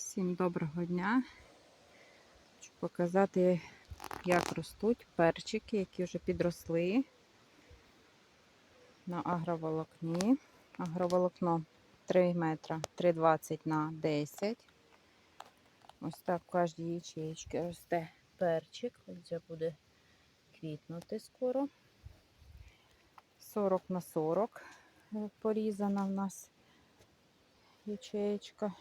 Всім доброго дня. Хочу показати, як ростуть перчики, які вже підросли на агроволокні. Агроволокно 3 метра 3,20 на 10. Ось так в кожній ячеїчці росте перчик. Вже буде квітнути скоро. 40 на 40 е, порізана в нас ячеєчка.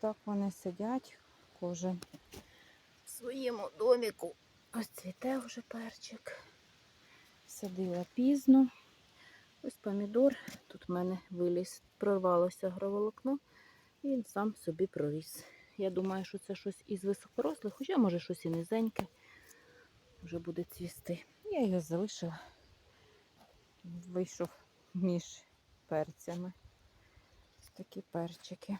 Так вони сидять, кожен в своєму доміку. Ось цвіте вже перчик. Садила пізно. Ось помідор. Тут в мене виліз, прорвалося агроволокно, і він сам собі проріс. Я думаю, що це щось із високорослих, хоча може щось і низеньке. Вже буде цвісти. Я його залишила. Вийшов між перцями. Ось такі перчики.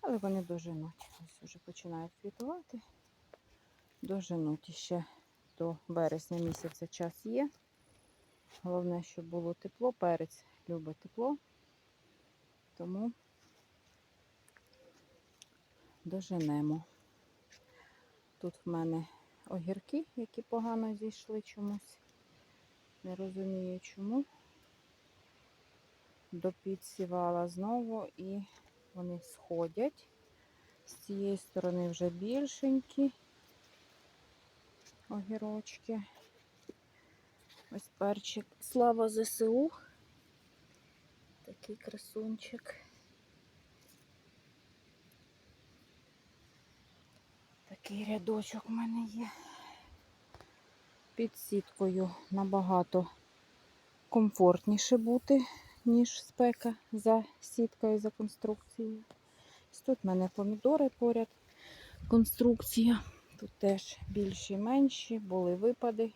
Але вони доженуть. Ось вже починають квітувати. Доженуть ще до вересня місяця час є. Головне, щоб було тепло. Перець любить тепло. Тому доженемо. Тут в мене огірки, які погано зійшли чомусь. Не розумію чому. Допідсівала знову і вони сходять. З цієї сторони вже більшенькі огірочки. Ось перчик. Слава ЗСУ. Такий красунчик. Такий рядочок в мене є. Під сіткою набагато комфортніше бути, ніж спека за сіткою, за конструкцією. Тут в мене помідори поряд. Конструкція. Тут теж більші менші, були випади,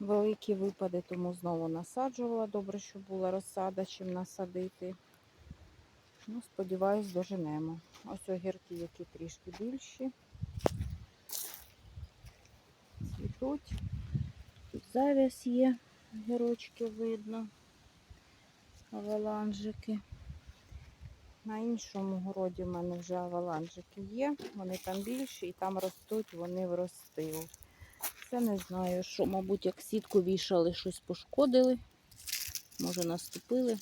великі випади, тому знову насаджувала. Добре, що була розсада, чим насадити. Ну, Сподіваюсь, доженемо. Ось огірки, які трішки більші. Цвітуть. Тут зав'яз є, гірочки видно, аваланжики. На іншому городі в мене вже аваланжики є. Вони там більші і там ростуть, вони вростили. Це не знаю, що, мабуть, як сітку вішали, щось пошкодили. Може наступили.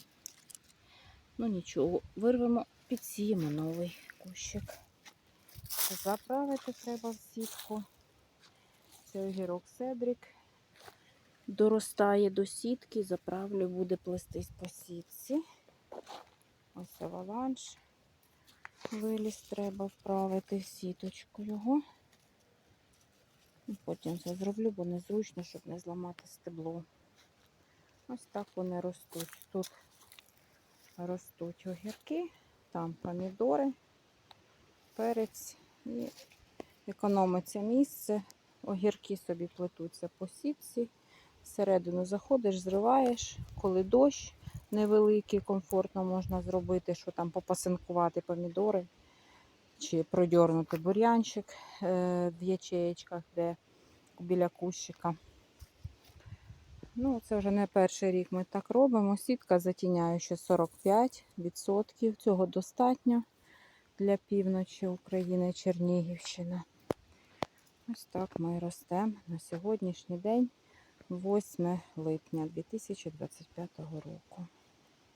Ну нічого, вирвемо, підсіємо новий кущик. Заправити треба в сітку. Це огірок Седрик. Доростає до сітки, заправлю, буде плестись по сітці. Ось аваланж. Виліз, треба вправити в сіточку його. Потім це зроблю, бо незручно, щоб не зламати стебло. Ось так вони ростуть. Тут ростуть огірки, там помідори, перець і економиться місце. Огірки собі плетуться по сітці. Всередину заходиш, зриваєш, коли дощ невеликий, комфортно можна зробити, що там попасинкувати помідори чи продьорнути бур'янчик е, в ячеєчках, де біля кущика. Ну, це вже не перший рік ми так робимо. Сітка затіняє ще 45%. Цього достатньо для півночі України, Чернігівщина. Ось так ми ростемо на сьогоднішній день, 8 липня 2025 року.